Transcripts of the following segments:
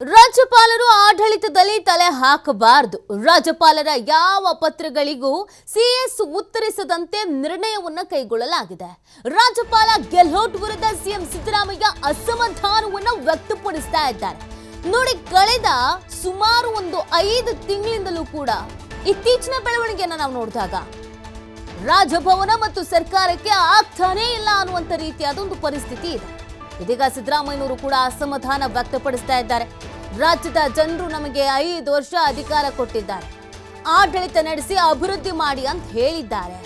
ರಾಜ್ಯಪಾಲರು ಆಡಳಿತದಲ್ಲಿ ತಲೆ ಹಾಕಬಾರದು. ರಾಜ್ಯಪಾಲರ ಯಾವ ಪತ್ರಗಳಿಗೂ ಸಿಎಸ್ ಉತ್ತರಿಸದಂತೆ ನಿರ್ಣಯವನ್ನು ಕೈಗೊಳ್ಳಲಾಗಿದೆ. ರಾಜ್ಯಪಾಲ ಗೆಹ್ಲೋಟ್ ವಿರುದ್ಧ ಸಿಎಂ ಸಿದ್ದರಾಮಯ್ಯ ಅಸಮಾಧಾನವನ್ನು ವ್ಯಕ್ತಪಡಿಸ್ತಾ ಇದ್ದಾರೆ. ನೋಡಿ, ಕಳೆದ ಸುಮಾರು ಒಂದು ಐದು ತಿಂಗಳಿಂದಲೂ ಕೂಡ ಇತ್ತೀಚಿನ ಬೆಳವಣಿಗೆಯನ್ನು ನಾವು ನೋಡಿದಾಗ ರಾಜಭವನ ಮತ್ತು ಸರ್ಕಾರಕ್ಕೆ ಆಗ್ತಾನೇ ಇಲ್ಲ ಅನ್ನುವಂಥ ರೀತಿಯಾದ ಒಂದು ಪರಿಸ್ಥಿತಿ ಇದೆ. ಇದೀಗ ಸಿದ್ದರಾಮಯ್ಯನವರು ಕೂಡ ಅಸಮಾಧಾನ ವ್ಯಕ್ತಪಡಿಸ್ತಾ ಇದ್ದಾರೆ. ರಾಜ್ಯದ ಜನರು ನಮಗೆ ಐದು ವರ್ಷ ಅಧಿಕಾರ ಕೊಟ್ಟಿದ್ದಾರೆ. ಆಡಳಿತ ನಡೆಸಿ ಅಭಿವೃದ್ಧಿ ಮಾಡಿ ಅಂತ ಹೇಳಿದ್ದಾರೆ.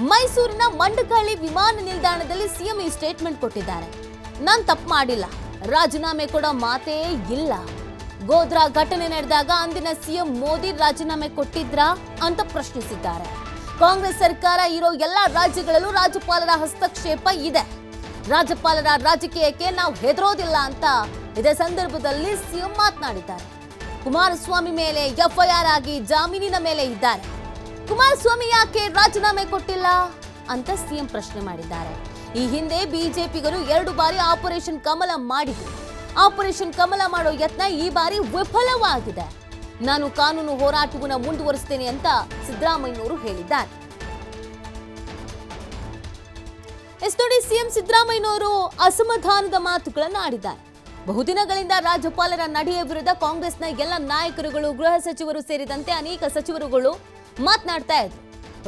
ಮೈಸೂರಿನ ಮಂಡಕಳ್ಳಿ ವಿಮಾನ ನಿಲ್ದಾಣದಲ್ಲಿ ಸಿಎಂ ಈ ಸ್ಟೇಟ್ಮೆಂಟ್ ಕೊಟ್ಟಿದ್ದಾರೆ. ನಾನು ತಪ್ಪು ಮಾಡಿಲ್ಲ. ರಾಜೀನಾಮೆ ಕೊಡೋ ಮಾತೇ ಇಲ್ಲ. ಗೋದ್ರಾ ಘಟನೆ ನಡೆದಾಗ ಅಂದಿನ ಸಿಎಂ ಮೋದಿ ರಾಜೀನಾಮೆ ಕೊಟ್ಟಿದ್ರಾ ಅಂತ ಪ್ರಶ್ನಿಸಿದ್ದಾರೆ. ಕಾಂಗ್ರೆಸ್ ಸರ್ಕಾರ ಇರೋ ಎಲ್ಲಾ ರಾಜ್ಯಗಳಲ್ಲೂ ರಾಜ್ಯಪಾಲರ ಹಸ್ತಕ್ಷೇಪ ಇದೆ. ರಾಜ್ಯಪಾಲರ ರಾಜಕೀಯಕ್ಕೆ ನಾವು ಹೆದರೋದಿಲ್ಲ ಅಂತ ಇದೇ ಸಂದರ್ಭದಲ್ಲಿ ಸಿಎಂ ಮಾತನಾಡಿದ್ದಾರೆ. ಕುಮಾರಸ್ವಾಮಿ ಮೇಲೆ ಎಫ್ಐಆರ್ ಆಗಿ ಜಾಮೀನಿನ ಮೇಲೆ ಇದ್ದಾರೆ. ಕುಮಾರಸ್ವಾಮಿ ಯಾಕೆ ರಾಜೀನಾಮೆ ಕೊಟ್ಟಿಲ್ಲ ಅಂತ ಸಿಎಂ ಪ್ರಶ್ನೆ ಮಾಡಿದ್ದಾರೆ. ಈ ಹಿಂದೆ ಬಿಜೆಪಿಗರು ಎರಡು ಬಾರಿ ಆಪರೇಷನ್ ಕಮಲ ಮಾಡಿದ್ರು. ಆಪರೇಷನ್ ಕಮಲ ಮಾಡೋ ಯತ್ನ ಈ ಬಾರಿ ವಿಫಲವಾಗಿದೆ. ನಾನು ಕಾನೂನು ಹೋರಾಟವನ್ನು ಮುಂದುವರಿಸುತ್ತೇನೆ ಅಂತ ಸಿದ್ದರಾಮಯ್ಯನವರು ಹೇಳಿದ್ದಾರೆ. ಎಸ್ ನೋಡಿ ಸಿಎಂ ಸಿದ್ದರಾಮಯ್ಯನವರು ಅಸಮಾಧಾನದ ಮಾತುಗಳನ್ನು ಆಡಿದ್ದಾರೆ. ಬಹುದಿನಗಳಿಂದ ರಾಜ್ಯಪಾಲರ ನಡೆಯ ವಿರುದ್ಧ ಕಾಂಗ್ರೆಸ್ನ ಎಲ್ಲ ನಾಯಕರುಗಳು, ಗೃಹ ಸಚಿವರು ಸೇರಿದಂತೆ ಅನೇಕ ಸಚಿವರುಗಳು ಮಾತನಾಡ್ತಾ ಇದ್ರು.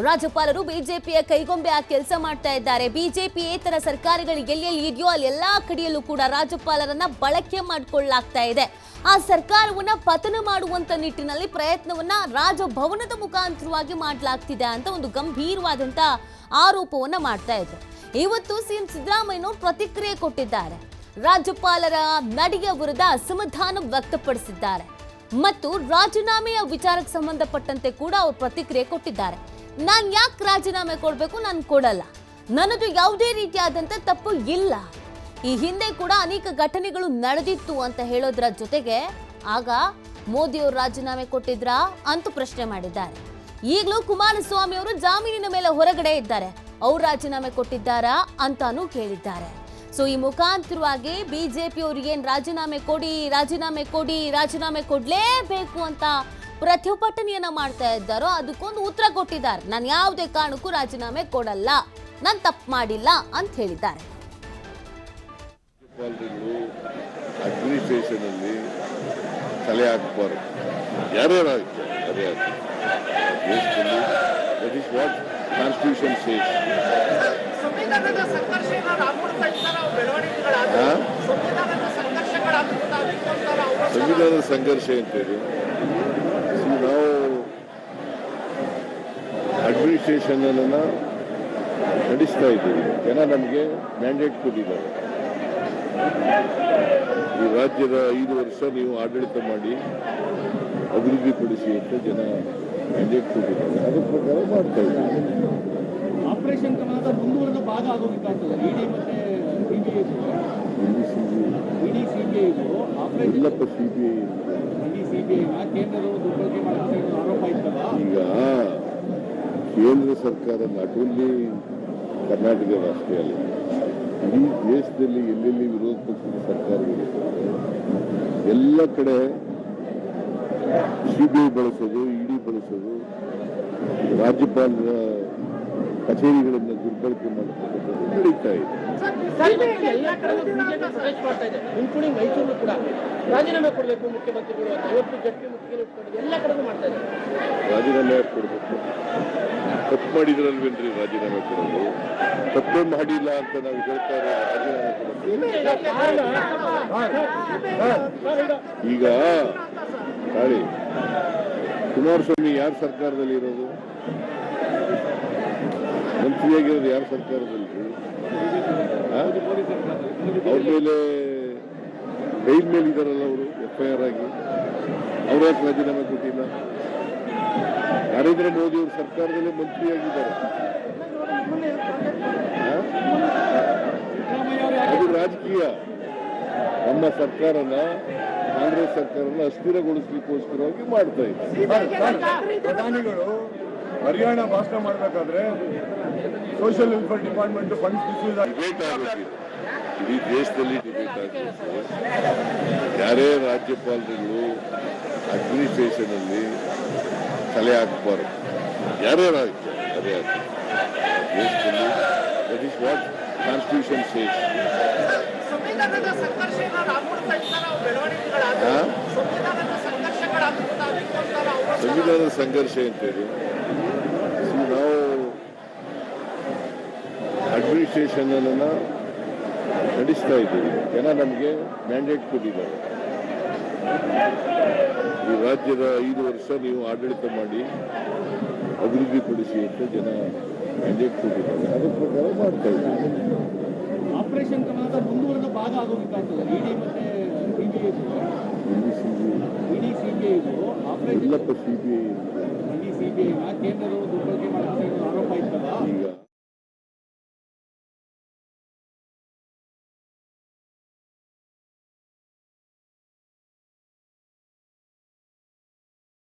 ರಾಜ್ಯಪಾಲರು ಬಿಜೆಪಿಯ ಕೈಗೊಂಬೆ ಆ ಕೆಲಸ ಮಾಡ್ತಾ ಇದ್ದಾರೆ. ಬಿಜೆಪಿ ಏತರ ಸರ್ಕಾರಗಳು ಎಲ್ಲೆಲ್ಲಿ ಇದೆಯೋ ಅಲ್ಲಿ ಎಲ್ಲಾ ಕಡೆಯಲ್ಲೂ ಕೂಡ ರಾಜ್ಯಪಾಲರನ್ನ ಬಳಕೆ ಮಾಡಿಕೊಳ್ಳಲಾಗ್ತಾ ಇದೆ. ಆ ಸರ್ಕಾರವನ್ನ ಪತನ ಮಾಡುವಂತ ನಿಟ್ಟಿನಲ್ಲಿ ಪ್ರಯತ್ನವನ್ನ ರಾಜಭವನದ ಮುಖಾಂತರವಾಗಿ ಮಾಡಲಾಗ್ತಿದೆ ಅಂತ ಒಂದು ಗಂಭೀರವಾದಂತ ಆರೋಪವನ್ನ ಮಾಡ್ತಾ ಇದ್ರು. ಇವತ್ತು ಸಿಎಂ ಸಿದ್ದರಾಮಯ್ಯನವರು ಪ್ರತಿಕ್ರಿಯೆ ಕೊಟ್ಟಿದ್ದಾರೆ. ರಾಜ್ಯಪಾಲರ ನಡೆಯ ವಿರುದ್ಧ ಅಸಮಾಧಾನ ವ್ಯಕ್ತಪಡಿಸಿದ್ದಾರೆ. ಮತ್ತು ರಾಜೀನಾಮೆಯ ವಿಚಾರಕ್ಕೆ ಸಂಬಂಧಪಟ್ಟಂತೆ ಕೂಡ ಅವರು ಪ್ರತಿಕ್ರಿಯೆ ಕೊಟ್ಟಿದ್ದಾರೆ. ನಾನು ಯಾಕೆ ರಾಜೀನಾಮೆ ಕೊಡಬೇಕು ನಾನು ಕೊಡಲ್ಲ. ನನ್ನದು ಯಾವುದೇ ರೀತಿಯಾದಂಥ ತಪ್ಪು ಇಲ್ಲ. ಈ ಹಿಂದೆ ಕೂಡ ಅನೇಕ ಘಟನೆಗಳು ನಡೆದಿತ್ತು ಅಂತ ಹೇಳೋದ್ರ ಜೊತೆಗೆ ಆಗ ಮೋದಿಯವರು ರಾಜೀನಾಮೆ ಕೊಟ್ಟಿದ್ರಾ ಅಂತ ಪ್ರಶ್ನೆ ಮಾಡಿದ್ದಾರೆ. ಈಗಲೂ ಕುಮಾರಸ್ವಾಮಿ ಅವರು ಜಾಮೀನಿನ ಮೇಲೆ ಹೊರಗಡೆ ಇದ್ದಾರೆ. ಅವ್ರು ರಾಜೀನಾಮೆ ಕೊಟ್ಟಿದ್ದಾರಾ ಅಂತಾನೂ ಕೇಳಿದ್ದಾರೆ. ಸೊ ಈ ಮುಖಾಂತರವಾಗಿ ಬಿಜೆಪಿ ಅವರು ಏನ್ ರಾಜೀನಾಮೆ ಕೊಡಿ ರಾಜೀನಾಮೆ ಕೊಡಿ, ರಾಜೀನಾಮೆ ಕೊಡಲೇಬೇಕು ಅಂತ ಪ್ರತಿಭಟನೆಯನ್ನು ಮಾಡ್ತಾ ಇದ್ದಾರೋ ಅದಕ್ಕೊಂದು ಉತ್ತರ ಕೊಟ್ಟಿದ್ದಾರೆ. ನಾನು ಯಾವುದೇ ಕಾರಣಕ್ಕೂ ರಾಜೀನಾಮೆ ಕೊಡಲ್ಲ, ನಾನು ತಪ್ಪು ಮಾಡಿಲ್ಲ ಅಂತ ಹೇಳಿದ್ದಾರೆ. ರಾಜ್ಯಪಾಲರುಗಳು ಅಡ್ಮಿನಿಸ್ಟ್ರೇಷನ್ ಅಲ್ಲಿ ತಲೆ ಹಾಕಬಾರದು. ಯಾರ್ಯಾರು that is what constitution says ಸಂವಿಧಾನದ ಸಂಘರ್ಷ ಅಂತೇಳಿ ನಾವು ಅಡ್ಮಿನಿಸ್ಟ್ರೇಷನ್ ಅನ್ನ ನಡೆಸ್ತಾ ಇದ್ದೀವಿ. ಜನ ನಮಗೆ ಮ್ಯಾಂಡೇಟ್ ಕೊಟ್ಟಿದ್ದಾರೆ. ಈ ರಾಜ್ಯದ ಐದು ವರ್ಷ ನೀವು ಆಡಳಿತ ಮಾಡಿ ಅಭಿವೃದ್ಧಿಪಡಿಸಿ ಅಂತ ಜನ ಮ್ಯಾಂಡೇಟ್ ಕೊಟ್ಟಿದ್ದಾರೆ ಅದ್ರ ಪ್ರಕಾರ ಮಾಡ್ತಾ ಇದ್ದೀವಿ ಆಪರೇಷನ್ ಕಮಲದ ಮುಂದುವರೆದ ಭಾಗ ಆಗೋಗಿದ್ದಾಗ್ತದೆ ಇಡಿ ಮತ್ತೆ ಸಿಬಿಐ ಇಡಿ ಸಿಬಿಐ ಆಪರೇಷನ್ ಎಲ್ಲಪ್ಪ ಸಿ ಬಿ ಐ ಇಡಿ ಸಿಬಿಐನ ಕೇಂದ್ರದವರು ದುರ್ಬಳಕೆ ಮಾಡುತ್ತೆ ಆರೋಪ ಇತ್ತಲ್ಲ? ಈಗ ಕೇಂದ್ರ ಸರ್ಕಾರ ನಾಟ್ ಓನ್ಲಿ ಕರ್ನಾಟಕ ರಾಷ್ಟ್ರೀಯ ಅಲ್ಲ ಇಡೀ ದೇಶದಲ್ಲಿ ಎಲ್ಲೆಲ್ಲಿ ವಿರೋಧ ಪಕ್ಷದ ಸರ್ಕಾರ ಎಲ್ಲ ಕಡೆ ಸಿಬಿಐ ಬಳಸೋದು ಇಡಿ ಬಳಸೋದು ರಾಜ್ಯಪಾಲರ ಕಚೇರಿಗಳನ್ನು ದುರ್ಬಳಕೆ ಮಾಡತಕ್ಕಂಥದ್ದು ನಡೀತಾ ಇದೆ. ರಾಜೀನಾಮೆ ಕೊಡಬೇಕು ಮುಖ್ಯಮಂತ್ರಿಗಳು ಇವತ್ತು ಎಲ್ಲ ಕಡೆಗೂ ಮಾಡ್ತಾ ರಾಜೀನಾಮೆ ಕೊಡಬೇಕು. ತಪ್ಪು ಮಾಡಿದ್ರಲ್ವೇನ್ರಿ ರಾಜೀನಾಮೆ ಕೊಡೋದು? ತಪ್ಪೇ ಮಾಡಿಲ್ಲ ಅಂತ ನಾವು ಹೇಳ್ತಾ ರಾಜೀನಾಮೆ ಕೊಡೋದು. ಈಗ ತಾಳಿ ಕುಮಾರಸ್ವಾಮಿ ಯಾರ ಸರ್ಕಾರದಲ್ಲಿ ಇರೋದು? ಮಂತ್ರಿಯಾಗಿರೋದು ಯಾರ ಸರ್ಕಾರದಲ್ಲಿ? ಅವ್ರ ಮೇಲೆ ಬೈಲ್ ಮೇಲೆ ಇದಾರಲ್ಲ ಅವರು ಎಫ್ ಐ ಆರ್ ಆಗಿ. ಅವರ ರಾಜೀನಾಮೆ ಕೊಟ್ಟಿಲ್ಲ? ನರೇಂದ್ರ ಮೋದಿ ಅವರು ಸರ್ಕಾರದಲ್ಲೇ ಮಂತ್ರಿಯಾಗಿದ್ದಾರೆ? ಅದು ರಾಜಕೀಯ. ನಮ್ಮ ಸರ್ಕಾರನ ಕಾಂಗ್ರೆಸ್ ಸರ್ಕಾರವನ್ನು ಅಸ್ಥಿರಗೊಳಿಸಲಿಕ್ಕೋಸ್ಕರವಾಗಿ ಮಾಡ್ತಾ ಇದ್ದಾರೆ ಪ್ರಧಾನಿಗಳು ಹರಿಯಾಣ ಭಾಷಣ ಮಾಡಬೇಕಾದ್ರೆ social welfare department funds misuse debate ಆಗಬೇಕು ಇಡೀ ದೇಶದಲ್ಲಿ ಡಿಬೇಟ್ ಆಗಬೇಕು ಯಾರೇ ರಾಜ್ಯಪಾಲರುಗಳು ಅಡ್ಮಿನಿಸ್ಟ್ರೇಷನ್ ಅಲ್ಲಿ ತಲೆ ಹಾಕಬಾರದು. ಯಾರೇ ರಾಜ್ಯ ತಲೆ ಹಾಕಿ ದೇಶದಲ್ಲಿ that is what constitution says ಸಂವಿಧಾನದ ಸಂಘರ್ಷ ಅಂತೇಳಿ ನಾವು ಅಡ್ಮಿನಿಸ್ಟ್ರೇಷನ್ ಅನ್ನ ನಡೆಸ್ತಾ ಇದ್ದೀವಿ. ಜನ ನಮಗೆ ಮ್ಯಾಂಡೇಟ್ ಕೊಟ್ಟಿದ್ದಾರೆ. ಈ ರಾಜ್ಯದ ಐದು ವರ್ಷ ನೀವು ಆಡಳಿತ ಮಾಡಿ ಅಭಿವೃದ್ಧಿಪಡಿಸಿ ಅಂತ ಜನ ಮ್ಯಾಂಡೇಟ್ ಕೊಟ್ಟಿದ್ದಾರೆ ಅದರ ಪ್ರಕಾರ ಮಾಡ್ತಾ ಇದ್ದೀವಿ ಆಪರೇಷನ್ ಕಮಲದ ಮುಂದುವರೆದ ಭಾಗ ಆಗೋಗಿದ್ದಾಗ್ತದೆ ಇಡಿ ಮತ್ತೆ ಸಿಬಿಐ ಇಲ್ಲಿ C ED CBI operation ED ಸಿಬಿಐನ ಕೇಂದ್ರದವರು ದುರ್ಬಳಕೆ ಮಾಡ್ತಾರೆ.